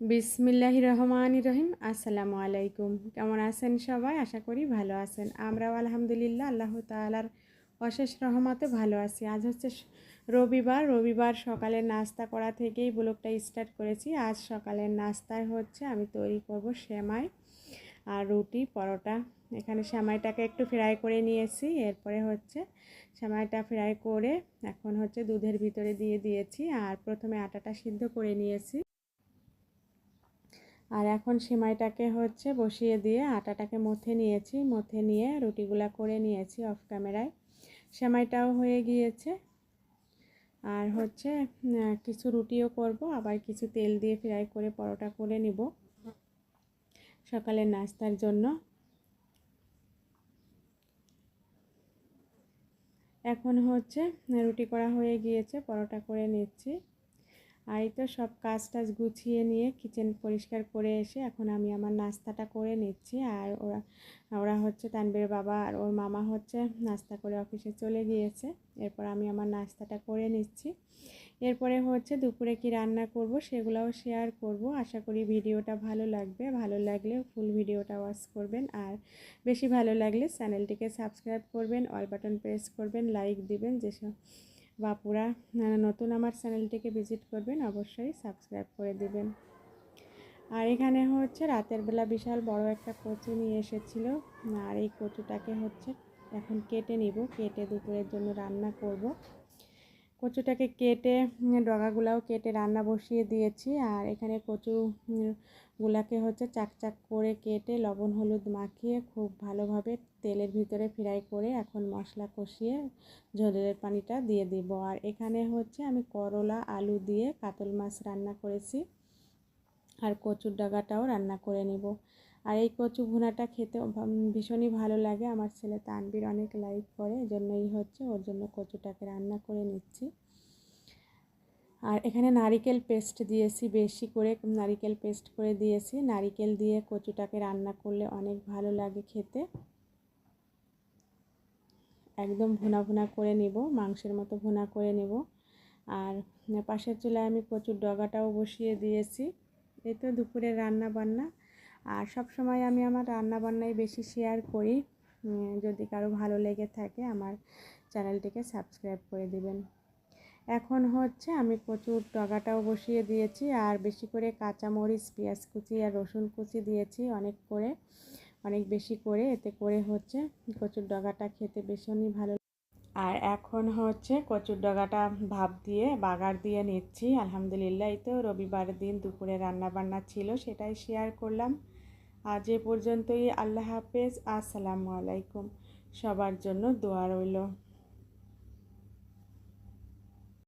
বিসমিল্লাহি রহমান রহিম। আসসালামু আলাইকুম। কেমন আছেন সবাই? আশা করি ভালো আছেন। আমরাও আলহামদুলিল্লাহ আল্লাহ তালার অশেষ রহমতে ভালো আছি। আজ হচ্ছে রবিবার। রবিবার সকালে নাস্তা করা থেকেই ব্লগটা স্টার্ট করেছি। আজ সকালের নাস্তায় হচ্ছে আমি তৈরি করব সেমাই আর রুটি, পরোটা। এখানে সেমাইটাকে একটু ফ্রাই করে নিয়েছি। এরপরে হচ্ছে সেমাইটা ফ্রাই করে এখন হচ্ছে দুধের ভিতরে দিয়ে দিয়েছি। আর প্রথমে আটাটা সিদ্ধ করে নিয়েছি। আর এখন সেমাইটাকে হচ্ছে বসিয়ে দিয়ে আটাটাকে মথে নিয়েছি, মথে নিয়ে রুটিগুলা করে নিয়েছি অফ ক্যামেরায় সেমাইটাও হয়ে গিয়েছে। আর হচ্ছে কিছু রুটিও করব, আবার কিছু তেল দিয়ে ফ্রাই করে পরোটা করে নিব সকালের নাস্তার জন্য। এখন হচ্ছে, রুটি করা হয়ে গিয়েছে, পরোটা করে নিচ্ছি। আর এই তো সব কাজ টাজ গুছিয়ে নিয়ে কিচেন পরিষ্কার করে এসে এখন আমি আমার নাস্তাটা করে নিচ্ছি। আর ওরা ওরা হচ্ছে তানবীর বাবা আর ওর মামা হচ্ছে নাস্তা করে অফিসে চলে গিয়েছে। এরপর আমি আমার নাস্তাটা করে নিচ্ছি। এরপরে হচ্ছে দুপুরে কি রান্না করব সেগুলোও শেয়ার করব। আশা করি ভিডিওটা ভালো লাগবে। ভালো লাগলে ফুল ভিডিওটা ওয়াচ করবেন। আর বেশি ভালো লাগলে চ্যানেলটিকে সাবস্ক্রাইব করবেন অল বাটন প্রেস করবেন লাইক দিবেন, যেসব বাপুরা নতুন আমার চ্যানেলটিকে ভিজিট করবেন অবশ্যই সাবস্ক্রাইব করে দেবেন। আর এখানে হচ্ছে রাতের বেলা বিশাল বড় একটা কচু নিয়ে এসেছিল। আর এই কচুটাকে হচ্ছে এখন কেটে নিব। কেটে দুপুরের জন্য রান্না করব। কচুটাকে কেটে ডগাগুলাও কেটে রান্না বসিয়ে দিয়েছি। আর এখানে কচু উম, গুলাকে হচ্ছে চাক চাক করে কেটে লবণ হলুদ মাখিয়ে খুব ভালোভাবে তেলের ভিতরে ফ্রাই করে এখন মশলা কষিয়ে ঝোলের পানিটা দিয়ে দিব। আর এখানে হচ্ছে আমি করলা আলু দিয়ে কাতল মাছ রান্না করেছি। আর কচুর ডাগাটাও রান্না করে নেব। আর এই কচু ভুনাটা খেতে ভীষণই ভালো লাগে। আমার ছেলে তানবীর অনেক লাইক করে, এজন্যই হচ্ছে ওর জন্য কচুটাকে রান্না করে নিচ্ছি। আর এখানে নারিকেল পেস্ট দিয়েছি, বেশি করে নারিকেল পেস্ট করে দিয়েছি। নারিকেল দিয়ে কচুটাকে রান্না করলে অনেক ভালো লাগে খেতে। একদম ভুনা ভুনা করে নেব, মাংসের মতো ভুনা করে নেব। আর পাশের চুলায় আমি কচুর ডগাটাও বসিয়ে দিয়েছি। এই তো দুপুরের রান্না বান্না আর সব সময় আমি আমার রান্না বান্নাই বেশি শেয়ার করি। যদি কারও ভালো লেগে থাকে আমার চ্যানেলটিকে সাবস্ক্রাইব করে দিবেন। এখন হচ্ছে আমি কচুর ডগাটাও বসিয়ে দিয়েছি আর বেশি করে কাঁচামরিচ, পেঁয়াজ কুচি আর রসুন কুচি দিয়েছি অনেক করে, অনেক বেশি করে। এতে করে হচ্ছে কচুর ডগাটা খেতে ভীষণই ভালো আর এখন হচ্ছে কচুর ডগাটা ভাপ দিয়ে, বাগার দিয়ে নিচ্ছি। আলহামদুলিল্লাহ, এই তো রবিবার দিন দুপুরে রান্না বান্না ছিল, সেটাই শেয়ার করলাম। আজ এ পর্যন্তই, আল্লাহ হাফেজ, আসসালামু আলাইকুম। সবার জন্য দোয়া রইল।